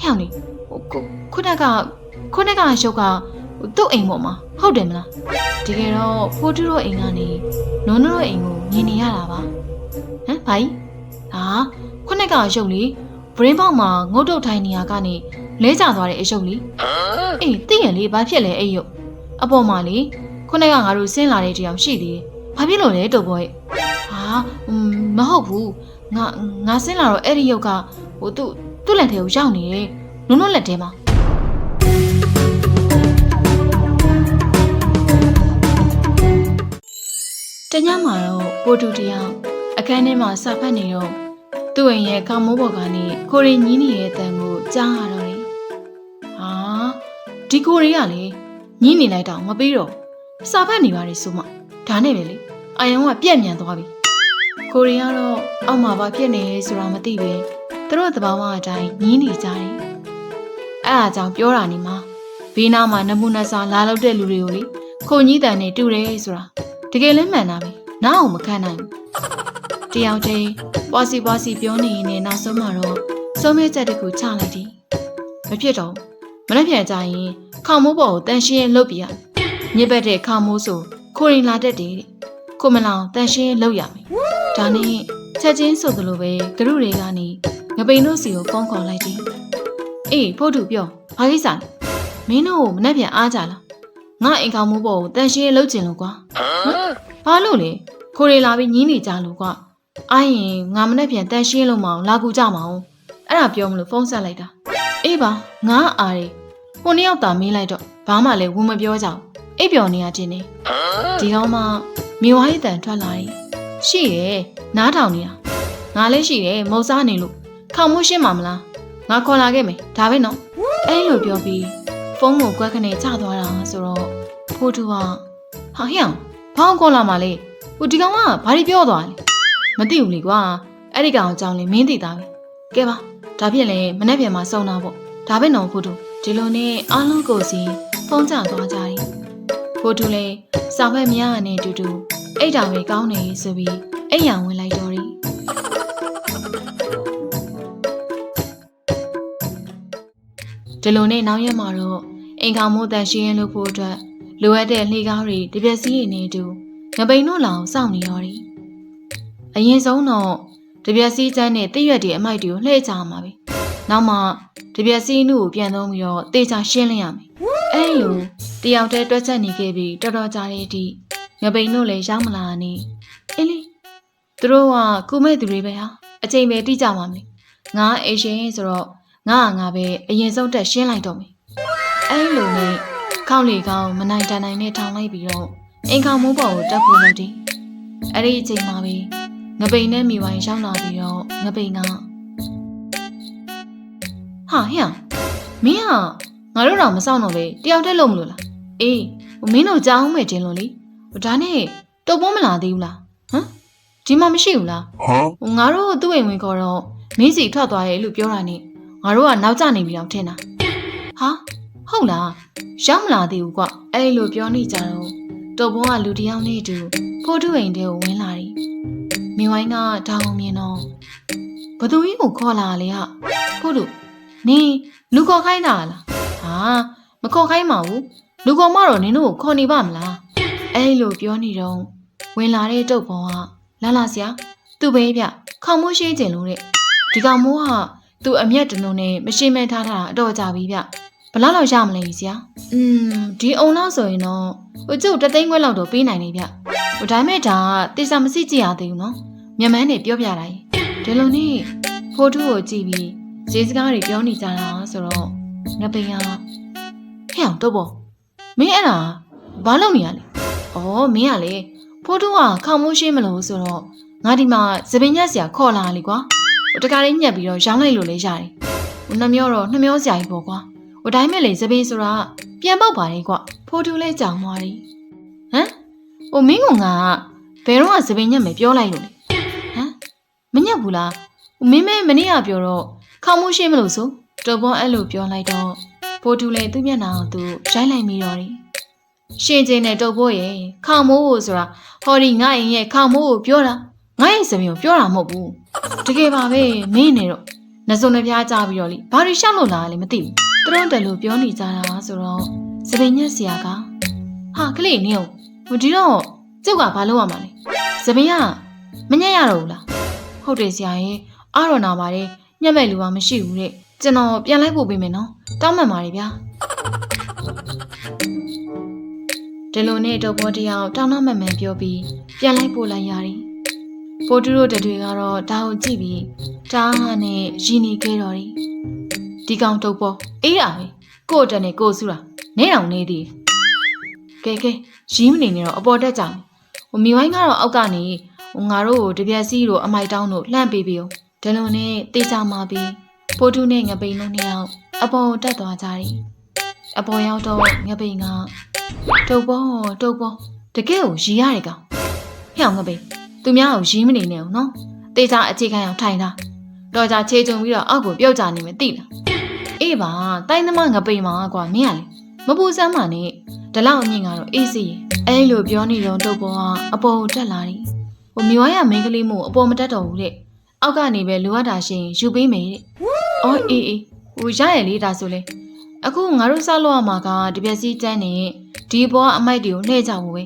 ဟဲ့အောင်လေဟိုခုခုနကခုနကရုပ်ကဟိုသူ့အိမ်ပေါ်မှာဟုတ်တယ်မလားတကယ်တော့ဖိုးတူတို့အိမ်ကနေနုံနုတို့အိမ်ကိုမြင်နေရတာပါဟမ်ဘာကြီးဟာခုနကရုပ်လေ brain box မှာငုတ်တုတ်ထိုင်နေရကနေလဲကျသွားတဲ့အရုပ်လေအေးသိရင်လေဘာဖြစ်လဲအဲ့ရုပ်အပေါ်မှာလေခုနကငါတို့ဆင်းလာတဲ့တယောက်ရှိသေးတယ်ဘာဖြစ်လို့လဲတုတ်ဘောရဲ့ဟာอืมမဟုတ်ဘူးငါငါဆင်းလာတော့အဲ့ဒီရုပ်ကဟိုသူ့ သူ့လက်ထဲကိုရောက်နေတယ်နုံနုလက်ထဲမှာတညမှာတော့ပိုတူတယောက်အခန်းထဲမှာစာဖတ်နေတော့သူ့အိမ်ရဲ့ခေါင်းမိုးပေါ်ကနေခိုရီညီးနေတဲ့အတန်ကိုကြားရတော့တယ်။ဟာဒီခိုရီကလေညီးနေလိုက်တော့မပြီးတော့ဘူးစာဖတ်နေပါလေဆိုမှဒါနဲ့ပဲလေအာယုံကပြက်မြန်သွားပြီ။ခိုရီကတော့အောက်မှာဘာဖြစ်နေလဲဆိုတာမသိပဲ သူတို့သဘာဝအတိုင်းညီးနေကြတယ်။အဲအားကြောင့်ပြောတာနေမှာဘေးနားမှာနမူနာစာလာလောက်တဲ့လူတွေကိုလေခုန်ကြီးတန်နေတူတယ်ဆိုတာတကယ်လည်းမှန်တာပဲနားအောင်မခံနိုင်ဘူးတယောက်တည်းပွားစီပွားစီပြောနေရင်လည်းနောက်ဆုံးမှာတော့ဆုံးမဲချက်တစ်ခုချလိုက်တယ်မဖြစ်တော့ဘူးမနေ့ပြန်ကြရင်ခေါမိုးပေါ်ကိုတန်ရှင်းရင်လှုပ်ပြရညစ်ပတ်တဲ့ခေါမိုးဆိုခိုရင်လာတတ်တယ်တဲ့ကိုမလောင်တန်ရှင်းရင်လှုပ်ရမယ်ဒါနဲ့ချက်ချင်းဆိုသလိုပဲဂရုတွေကနေ ငပိန်တို့စီကိုဖုန်းခေါ်လိုက်တယ်အေးဖို့တူပြောဘာကိစ္စလဲမင်းတို့မနေ့ပြန်အားကြလားငါအိမ်ကောင်မိုးပေါ်ကိုတန်ရှင်းရင်လှုပ်ကျင်လို့ကွာဘာလို့လဲခိုးရီလာပြီးညင်းနေကြလို့ကွာအာရင်ငါမနဲ့ပြန်တန်ရှင်းလို့မအောင်လာကူကြမအောင်အဲ့ဒါပြောမလို့ဖုန်းဆက်လိုက်တာအေးပါငါအားရီဟိုနှစ်ယောက်သာမေးလိုက်တော့ဘာမှလည်းဝင်မပြောကြဘူးအိပ်ပျော်နေရတင်နေဒီတော့မှမြေဝါးရေးတန်ထွက်လာတယ်ရှိရဲ့နားထောင်နေတာငါလည်းရှိတယ်မုံစားနေလို့ ခေါင်မိုးရှင်းမှာမလားငါခေါ်လာခဲ့မယ်ဒါပဲနော်အဲ့လိုပြောပြီးဖုန်းကိုကွက်ခနဲ့ချသွားတာဆိုတော့ဖိုးတူကဟာဟျောင်ဘာအောင်ခေါ်လာမှလဲဟိုဒီကောင်ကဘာတွေပြောသွားလဲမသိဘူးလေကွာအဲ့ဒီကောင်အကြောင်းလေးမင်းသိတာပဲကဲပါဒါဖြင့်လည်းမနေ့ပြန်မှာစုံတာပေါ့ဒါပဲနော်ဖိုတူဒီလိုနဲ့အားလုံးကိုစီဖုန်းချသွားကြတယ်ဖိုတူလည်းစာဖက်မရနဲ့အတူတူအိတ်တာပဲကောင်းနေဆိုပြီးအိတ်ရဝင်လိုက် ဒီလိုနဲ့နောက်ရက်မှာတော့အိမ်ကောင်မိုးတန်ရှင်းရလို့ဖို့အတွက်လိုအပ်တဲ့လှေကားတွေတပြက်စီးရည်နေတူငပိန်တို့လောင်စောင့်နေရောတယ်။အရင်ဆုံးတော့တပြက်စီးချမ်းနဲ့တရွက်တွေအမိုက်တွေကိုလှည့်ချမှာပဲ။နောက်မှတပြက်စီးနှုတ်ကိုပြန်သုံးပြီးတော့တေချာရှင်းလင်းရမယ်။အဲလိုတယောက်တည်းတွက်ချက်နေခဲ့ပြီးတော်တော်ကြာတဲ့အထိငပိန်တို့လည်းရောက်မလာနေ။အင်းလေသူတို့ကကုမဲ့သူတွေပဲဟာအချိန်ပဲတိကြပါမယ်။ငါအေရှင်ဆိုတော့ ငါကငါပဲအရင်ဆုံးတက်ရှင်းလိုက်တော့မယ်။အဲလိုနဲ့ခေါင်းလေကောင်မနိုင်တန်နိုင်နဲ့ထောင်လိုက်ပြီးတော့အိမ်ကောင်မိုးပေါ်ကိုတက်ဖို့လုပ်တယ်။အဲ့ဒီအချိန်မှာပဲငပိန်နဲ့မိဝိုင်းရောက်လာပြီးတော့ငပိန်ကဟာဟဲ့မင်းကငါတို့တော့မဆောင်တော့ပဲတယောက်တည်းလုံးမလို့လားအေးဟိုမင်းတို့ကြားအောင်မဲ့တင်လို့လေဟိုဒါနဲ့တုတ်ပုံးမလာသေးဘူးလားဟမ်ဒီမှာမရှိဘူးလား Huh? ဟိုငါတို့သူ့အိမ်ဝင်ခေါ်တော့မင်းစီထွက်သွားရဲ့လို့ပြောတာနဲ့ ငါတို့ကနောက်ကျနေပြီတော့ထင်တာဟာဟုတ်လားရောက်မလာသေးဘူးကွအဲ့လိုပြောနေကြတော့တော်ဘုံကလူတစ်ယောက်နဲ့အတူဖိုးတူအိမ်ထဲကိုဝင်လာတယ်မြင်ဝိုင်းကတောင်းမြင်တော့ဘသူကြီးကိုခေါ်လာလေဟာဖိုးတူနင်လူခေါ်ခိုင်းတာလားဟာမခေါ်ခိုင်းပါဘူးလူခေါ်မတော့နင်တို့ကိုခေါ်နေပါမလားအဲ့လိုပြောနေတော့ဝင်လာတဲ့တုတ်ဘုံကလာလာဆရာသူ့ပဲဗျခေါင်မိုးရှိကျင်လို့တဲ့ဒီကောင်မိုးက သူ့အမျက်တနုံနဲ့မရှင်းမဲထားတာအတော့ကြပြီဗျဘယ်လောက်လောက်ရမလဲဆရာอืมဒီအုံလောက်ဆိုရင်တော့ဟိုကျုပ်တသိန်းခွဲလောက်တော့ပေးနိုင်နေဗျဟိုဒါမဲ့ဒါကတေစာမစစ်ကြည့်ရသေးဘူးနော်မြန်မာနဲ့ပြောပြတာကြီးဒီလိုနဲ့ဖိုးထုကိုကြည့်ပြီးဈေးစကားတွေပြောနေကြတာဆိုတော့ငပိန်ကဟဲ့အောင်တော့ပေါ့မင်းအဲ့ဒါဘာလုပ်နေရလဲဩမင်းကလေဖိုးထုကခေါင်မိုးရှင်းမလို့ဆိုတော့ငါဒီမှာသပင်ညက်ဆရာခေါ်လာလေကွာ ဟိုတကားလေးညက်ပြီးတော့ရောင်းလိုက်လို့လည်းရတယ်ဟိုနှမျောတော့နှမျောဆရာကြီးပေါ့ကွာဟိုတိုင်းမဲ့လေသပင်ဆိုတာပြန်ပေါက်ပါလေကွာဖိုးထူးလဲကြောင်သွားတယ်ဟမ်ဟိုမင်းကငါကဘယ်တော့မှသပင်ညက်မယ်ပြောလိုက်လို့လေဟမ်မညက်ဘူးလားဟိုမင်းမဲမနေ့ကပြောတော့ခေါင်းမိုးရှင်းမလို့ဆိုတော်ပေါ်အဲ့လိုပြောလိုက်တော့ဖိုးထူးလဲသူ့မျက်နှာကိုသူရိုက်လိုက်မိတော့တယ်ရှင်ကျင်းနဲ့တုတ်ဖို့ရဲ့ခေါင်းမိုးကိုဆိုတာဟောဒီငါရင်ရဲ့ခေါင်းမိုးကိုပြောတာငါ့ရဲ့စပင်ကိုပြောတာမဟုတ်ဘူး တကယ်ပါပဲမင်းနေတော့နှစုံနှပြားကြပြီးတော့လေဘာတွေရှောက်လို့လာလဲမသိဘူးသူတို့တယ်လို့ပြောနေကြတာဆိုတော့စပင်ညက်ဆရာကဟာကလေးနေအောင်ဟိုဒီတော့ကျုပ်ကဘာလုပ်ရမှာလဲစပင်ကမညက်ရတော့ဘူးလားဟုတ်တယ်ဆရာရဲ့အားရနာပါတယ်ညက်မဲ့လူကမရှိဘူးတဲ့ကျွန်တော်ပြန်လိုက်ပို့ပေးမယ်နော်တောင်းပန်ပါတယ်ဗျာဒီလိုနဲ့တော့ဘောတယောက်တောင်းတမန်မှန်ပြောပြီးပြန်လိုက်ပို့လိုက်ရတယ် ပိုတူတို့တတွေကတော့ဒါကိုကြည့်ပြီးတားဟာနဲ့ရင်းနေခဲ့တော့တယ်ဒီကောင်တုပ်ပေါ်အေးတာပဲကို့အတက်နဲ့ကို့ဆူတာနဲအောင်နေသည်ကဲကဲရီးမနေနဲ့တော့အပေါ်တက်ကြမယ်ဟိုမိဝိုင်းကတော့အောက်ကနေဟိုငါတို့ကိုတပြက်စီးတို့အမိုက်တောင်းတို့လှမ်းပေးပြီးအောင်ဒီလိုနဲ့တေးချမှာပြီးပိုတူနဲ့ငပိန်တို့နှစ်ယောက်အပေါ်ကိုတက်သွားကြတယ်အပေါ်ရောက်တော့ငပိန်ကတုပ်ပေါ်တုပ်ပေါ်တကယ်ကိုရီးရတယ်ကောင်ဟဲ့အောင်ငပိန် သူများကိုရီးမနေနဲ့အောင်နော်တေးချအခြေခံအောင်ထိုင်တာတော့ကြချေချုံပြီးတော့အောက်ကိုပြုတ်ကြနေမယ်သိလားအေးပါတိုင်းသမားငပိန်မှာကွာမင်းကလေမပူစမ်းပါနဲ့ဒီလောက်အမြင့်ကတော့အေးစီရဲ့အဲ့လိုပြောနေတော့တုပ်ပေါ်ကအပေါ်ကိုတက်လာတယ်ဟိုမြွားရမင်းကလေးမို့အပေါ်မတက်တော့ဘူးတဲ့အောက်ကနေပဲလိုအပ်တာရှိရင်ယူပေးမယ်တဲ့အော်အေးအေးဟိုရရလေဒါဆိုလေအခုငါတို့စလို့ရမှာကဒီပြက်စီးကျန်းနေဒီဘောအမိုက်တွေကိုလှည့်ကြဖို့ပဲ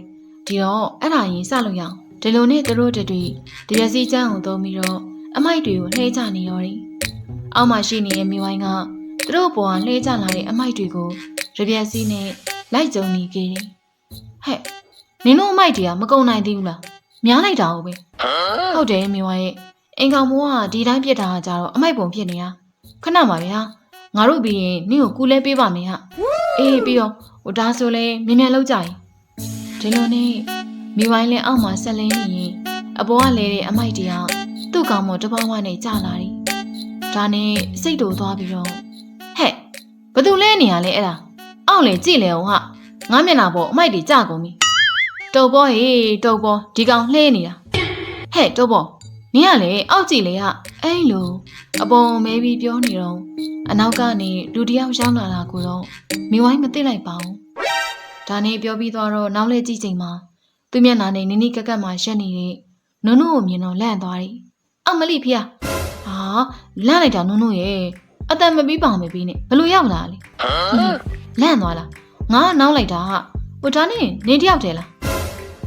ဒီတော့အဲ့ဒါရင်စလို့ရအောင် ဒီလိုနဲ့သူတို့တတွေဒီပြက်စီးကျန်းကိုသုံးပြီးတော့အမိုက်တွေကိုလှည့်ကြနေရောတယ်အောက်မှာရှိနေတဲ့မိဝိုင်းကသူတို့ပေါ်ကလှည့်ကြလာတဲ့အမိုက်တွေကိုရပြက်စီးနဲ့လိုက်ကြုံနေကြတယ်ဟဲ့နင်တို့အမိုက်တွေကမကုံနိုင်သေးဘူးလားများလိုက်တာဟုတ်ပဲဟုတ်တယ်မိဝိုင်းရဲ့အင်ကောင်မိုးကဒီတိုင်းပြစ်တာကကြတော့အမိုက်ပုံဖြစ်နေတာခဏပါဗျာငါတို့ပြီးရင်နင့်ကိုကူလဲပေးပါမယ်ဟာအေးပြီးတော့ဟိုဒါဆိုလဲမြန်မြန်လောက်ကြရင်ဒီလိုနဲ့ မိဝိုင်းလဲအောက်မှာဆက်လင်းနေရင်အပေါ်ကလဲတဲ့အမိုက်တရားသူ့ကောင်မတဘောဝနဲ့ကြာလာတယ်ဒါနဲ့စိတ်တူသွားပြီးတော့ဟဲ့ဘသူလဲနေရလဲအဲ့ဒါအောက်လေကြည့်လေအောင်ဟာငါမျက်နှာပေါ်အမိုက်တွေကြာကုန်ပြီတုပ်ပေါ်ဟေးတုပ်ပေါ်ဒီကောင်လှဲနေတာဟဲ့တုပ်ပေါ်နင်ကလေအောက်ကြည့်လေဟာအဲ့လိုအပေါ်မဲပြီးပြောနေတော့အနောက်ကနေလူတစ်ယောက်ရောက်လာတာကိုတော့မိဝိုင်းမသိလိုက်ပါဘူးဒါနဲ့ပြောပြီးသွားတော့နောက်လဲကြည့်ချိန်မှာ သူမျက်နှာနဲ့နင်းနီးကက်ကက်မှရှက်နေတဲ့နုံနုံကိုမြင်တော့လန့်သွားတယ်အောက်မလိဖေဟာဟာလန့်လိုက်တာနုံနုံရဲ့အတန်မပြီးပါမယ်ပြီးနဲ့ဘလို့ရောက်လာလဲလန့်သွားလားငါကနောက်လိုက်တာဟာဟိုဒါနဲ့နေတယောက်တည်းလား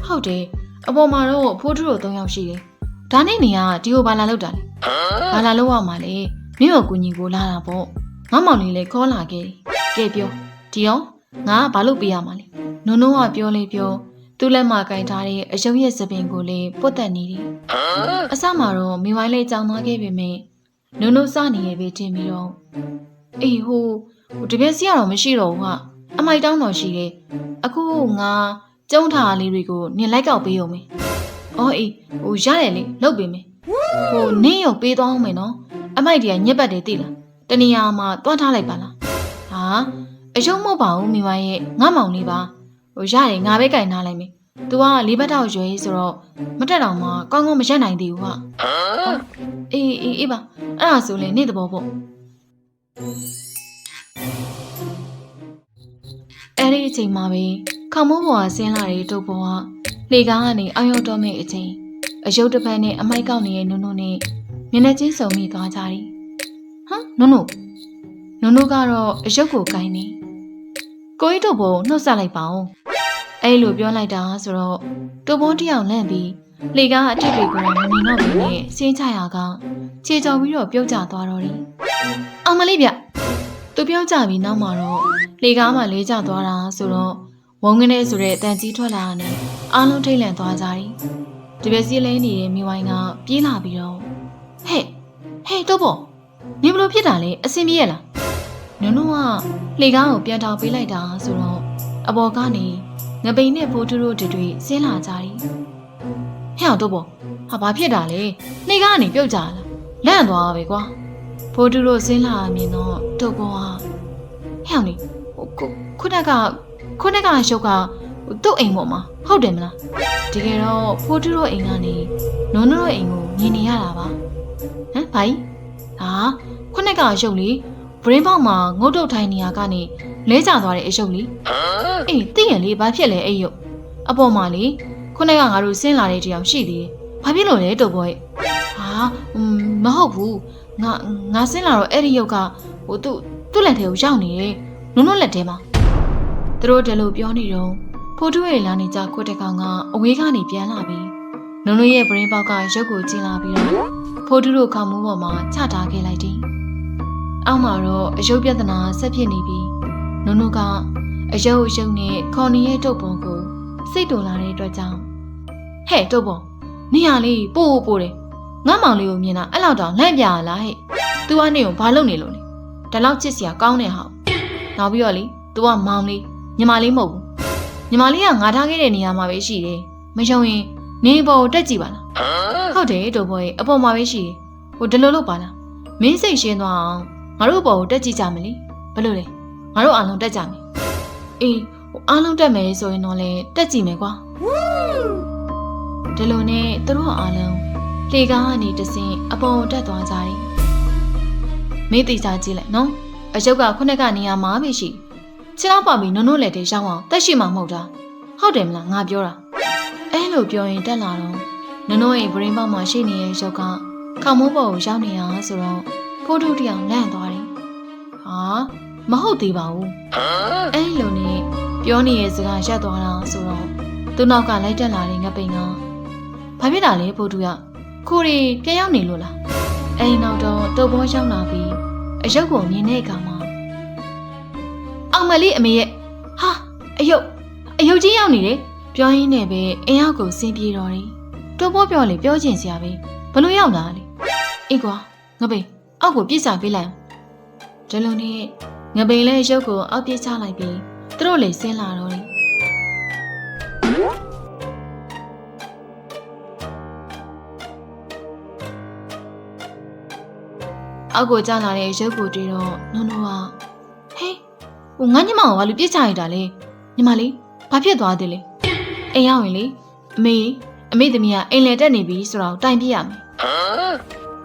ဟုတ်တယ်အပေါ်မှာတော့ဖိုးထူတို့၃ယောက်ရှိတယ်ဒါနဲ့နေကဒီကိုဘာလာလောက်တာလဲဘာလာလောက်ရမှာလဲမင်းကိုကူညီကိုလာတာပေါ့ငါမောင်လေးလည်းခေါ်လာခဲ့တယ်ကဲပြောဒီရောငါကဘာလို့ပေးရမှာလဲနုံနုံကပြောလေပြော သူ့လက်မှာကင်ထားတဲ့အယုံရဲ့စပင်ကိုလည်းပုတ်တက်နေတယ်အစမှာတော့မိဝိုင်းလေးကြောင်သွားခဲ့ပေမဲ့နုံနုံစနေရဲ့ပဲတင်ပြီးတော့အေးဟိုဟိုတပြက်စီကတော့မရှိတော့ဘူးဟာအမိုက်တောင်းတော်ရှိတယ်အခုငါကျုံထားလေးတွေကိုနင်လိုက်ကောက်ပေးအောင်မေ။အော်အေးဟိုရတယ်လေလုပ်ပေးမယ်။ဟိုနင်းရုပ်ပေးသွားအောင်မယ်နော်။အမိုက်တွေကညက်ပတ်တယ်သိလား။တနေရာမှာတွန်းထားလိုက်ပါလား။ဟာအယုံမဟုတ်ပါဘူးမိမရဲ့ငါမောင်လေးပါ။ ဟိုရတယ်ငါပဲကင်ထားလိုက်မယ်။ तू ကလေးဘက်တော့ရွယ်ဆိုတော့မတက်တော့မှကောင်းကောင်းမရက်နိုင်သေးဘူးဟာ။အေးအေးအေးပါအဲ့ဒါဆိုလေနေ့တဘောပေါ့။အဲ့ဒီအချိန်မှာပဲခေါမိုးပေါ်ကဆင်းလာတဲ့တုပ်ပေါ်ကလေကားကနေအောက်ရောက်တော့မယ့်အချိန်အယုတ်တစ်ဖက်နဲ့အမိုက်ကောက်နေတဲ့နုံနုံနဲ့မျက်နှာချင်းစုံမိသွားကြတယ်။ဟမ်နုံနုံနုံနုံကတော့အယုတ်ကိုကိုင်းနေ။ကိုကြီးတုပ်ပေါ်နှုတ်ဆက်လိုက်ပါဦး။ အဲ့လိုပြောလိုက်တာဆိုတော့တုပ်ပေါ်တစ်ယောက်လန့်ပြီးလေကားအတစ်တွေကိုတော့မမြင်တော့ဘူးနဲ့ဆင်းချရာကခြေကြော်ပြီးတော့ပြုတ်ကျသွားတော့တယ်။အောင်မလေးဗျသူပြောကြပြီးနောက်မှာတော့လေကားမှလေးကျသွားတာဆိုတော့ဝုံငနေဆိုတဲ့အတန်ကြီးထွက်လာတာနဲ့အားလုံးထိတ်လန့်သွားကြတယ်။ဒီပဲစီးလဲနေတဲ့မိဝိုင်းကပြေးလာပြီးတော့ဟဲ့ဟဲ့တော့ပေါ့နေဘလို့ဖြစ်တာလဲအစင်ပြေးရလားနုံနုံကလေကားကိုပြန်ထောင်ပေးလိုက်တာဆိုတော့အပေါ်ကနေ ငပိန်နဲ့ဖိုးတူတို့တွေဆင်းလာကြတယ်။ဟဲ့တော့ပေါ့ဟာဘာဖြစ်တာလဲနေကားကနေပြုတ်ကြလားလန့်သွားပဲကွာဖိုးတူတို့ဆင်းလာမြင်တော့တုတ်ပေါ်ဟာဟဲ့နေဟိုခုနကခုနကရှုပ်ကသူ့အိမ်ပေါ်မှာဟုတ်တယ်မလားတကယ်တော့ဖိုးတူတို့အိမ်ကနေနုံနုံတို့အိမ်ကိုမြင်နေရတာပါဟမ်ဘာကြီးဟာခုနကရှုပ်လေဘရင်းပေါက်မှာငုတ်တုတ်ထိုင်နေရကနေ လဲကျသွားတဲ့အရှုပ်လေအေးသိရင်လေဘာဖြစ်လဲအဲ့ရုပ်အပေါ်မှာလေခုနကငါတို့ဆင်းလာတဲ့တယောက်ရှိသေးတယ်ဘာဖြစ်လို့လဲတုတ်ဘောရဲ့ဟာမဟုတ်ဘူးငါငါဆင်းလာတော့အဲ့ဒီရုပ်ကဟိုသူ့သူ့လက်ထဲကိုရောက်နေတယ်နုံနုံလက်ထဲမှာသူတို့တလို့ပြောနေတော့ဖိုးတူရဲ့လာနေကြကိုတက်ကောင်ကအဝေးကနေပြန်လာပြီးနုံနုံရဲ့ပရင်းပေါက်ကရုပ်ကိုကျင်းလာပြီးတော့ဖိုးတူတို့ခေါင်းမိုးပေါ်မှာချထားခဲ့လိုက်တယ်အောက်မှာတော့အယုတ်ပြဿနာဆက်ဖြစ်နေပြီး နုံနုံကအယုတ်အယုတ်နဲ့ခေါ်နေရဲ့တုပ်ပုံကိုစိတ်တူလာတဲ့အတွက်ကြောင့်ဟဲ့တုပ်ပုံနေရလေးပို့ပို့တယ်ငါမောင်လေးကိုမြင်တာအဲ့လောက်တောင်လန့်ပြရလားဟဲ့။ तू ကနေကိုဘာလုပ်နေလို့လဲ။ဒါလောက်ချစ်စရာကောင်းတဲ့ဟာ။နောက်ပြီးတော့လေ तू ကမောင်လေးညီမလေးမဟုတ်ဘူး။ညီမလေးကငါထားခဲ့တဲ့နေရာမှာပဲရှိတယ်။မယုံရင်နေပေါ်ကိုတက်ကြည့်ပါလား။ဟုတ်တယ်တို့ဘောရဲ့အပေါ်မှာပဲရှိတယ်။ဟိုဒီလိုလုပ်ပါလား။မင်းစိတ်ရှင်းသွားအောင်ငါတို့အပေါ်ကိုတက်ကြည့်ကြမလေ။ဘယ်လိုလဲ။ ငါတို့အားလုံးတက်ကြမယ်။အေးဟိုအားလုံးတက်မယ်ဆိုရင်တော့လေတက်ကြည့်မယ်ကွာ။ဒီလိုနဲ့သူတို့အားလုံးလေကားကနေတဆင်းအပေါ်တက်သွားကြတယ်။မေးတိချကြည့်လိုက်နော်။အယုတ်ကခုနကနေရာမှာပဲရှိ။ခြေတော့ပါပြီးနုံနုံလက်တွေရောက်အောင်တက်ရှိမှမဟုတ်တာ။ဟုတ်တယ်မလားငါပြောတာ။အဲလိုပြောရင်တက်လာတော့နုံနုံရဲ့ brain ပေါက်မှာရှိနေတဲ့ရုပ်ကခေါင်းမိုးပေါ်ကိုရောက်နေတာဆိုတော့ဖိုးထုတယောက်လန့်သွားတယ်။ဟာ မဟုတ်သေးပါဘူး။အဲလိုနဲ့ပြောနေတဲ့စကားရပ်သွားတာဆိုတော့သူ့နောက်ကလိုက်တက်လာတဲ့ငပိန်ကဘာဖြစ်တာလဲဖိုးထုကခိုးရီပြန်ရောက်နေလို့လားအိမ်နောက်တော့တုပ်ဘောရောက်လာပြီးအယုတ်ကိုမြင်တဲ့အခါမှာအောင်မလေးအမေရဲ့ဟာအယုတ်အယုတ်ကြီးရောက်နေတယ်ပြောရင်းနဲ့ပဲအင်ရောက်ကိုဆင်းပြေတော့တယ်တုပ်ဘောပြောလေပြောချင်စရာပဲဘလို့ရောက်လာလဲအေးကွာငပိအောက်ကိုပြစ်စာပေးလိုက်ဒီလိုနဲ့ ငပိလည်းရုပ်ကိုအောက်ပြစ်ချလိုက်ပြီးသူတို့လည်းဆင်းလာတော့တယ်အောက်ကိုကျလာတဲ့ရုပ်ကိုတွေ့တော့နုံနုံကဟေးဟိုငါညမကိုဘာလို့ပြစ်ချရတာလဲညီမလေးဘာဖြစ်သွားသေးလဲအိမ်ရောက်ရင်လေအမေအမေသမီးကအိမ်လည်တက်နေပြီဆိုတော့တိုင်ပြရမယ်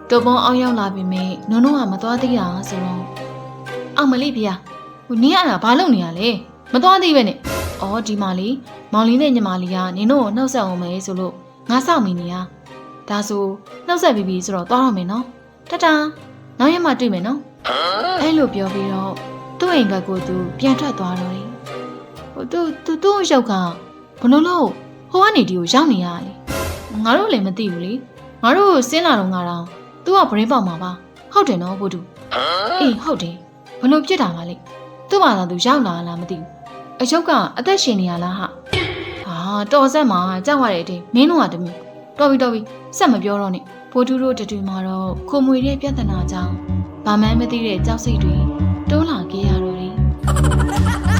တော်ပုံအောင်ရောက်လာပြီမေနုံနုံကမသွားသေးတာဆိုတော့ အောင်မလေးဖေဟိုနင်းရတာဘာလုပ်နေရလဲမသွားသေးပဲနဲ့အော်ဒီမလေးမောင်လေးနဲ့ညီမလေးကနင်တို့ကိုနှုတ်ဆက်အောင်မယ်ဆိုလို့ငါစောင့်မိနေရဒါဆိုနှုတ်ဆက်ပြီးပြီဆိုတော့သွားတော့မယ်နော်တတာနောက်ရက်မှတွေ့မယ်နော်အဲ့လိုပြောပြီးတော့သူ့အိမ်ဘက်ကိုသူပြန်ထွက်သွားတော့တယ်ဟိုသူသူသူ့ရုပ်ကဘလို့လို့ဟိုကနေဒီကိုရောက်နေရလေငါတို့လည်းမသိဘူးလေငါတို့ဆင်းလာတော့ငါတော့သူကဗရင်းပေါက်မှာပါဟုတ်တယ်နော်ဘုဒ္ဓအေးဟုတ်တယ် ဘလို့ပြစ်တာပါလိမ့်သူ့ဘာသာသူရောက်လာလားမသိဘူးအယုတ်ကအသက်ရှင်နေရလားဟာဟာတော်ဆက်မှာကြောက်ရတဲ့အတင်းမင်းတို့ကတမျိုးတော်ပြီတော်ပြီဆက်မပြောတော့နဲ့ဖိုးထူးတို့တတူမှာတော့ခုံမွေတဲ့ပြဿနာကြောင့်ဘာမှမသိတဲ့ကြောက်စိတ်တွေတိုးလာခဲ့ရတော့တယ်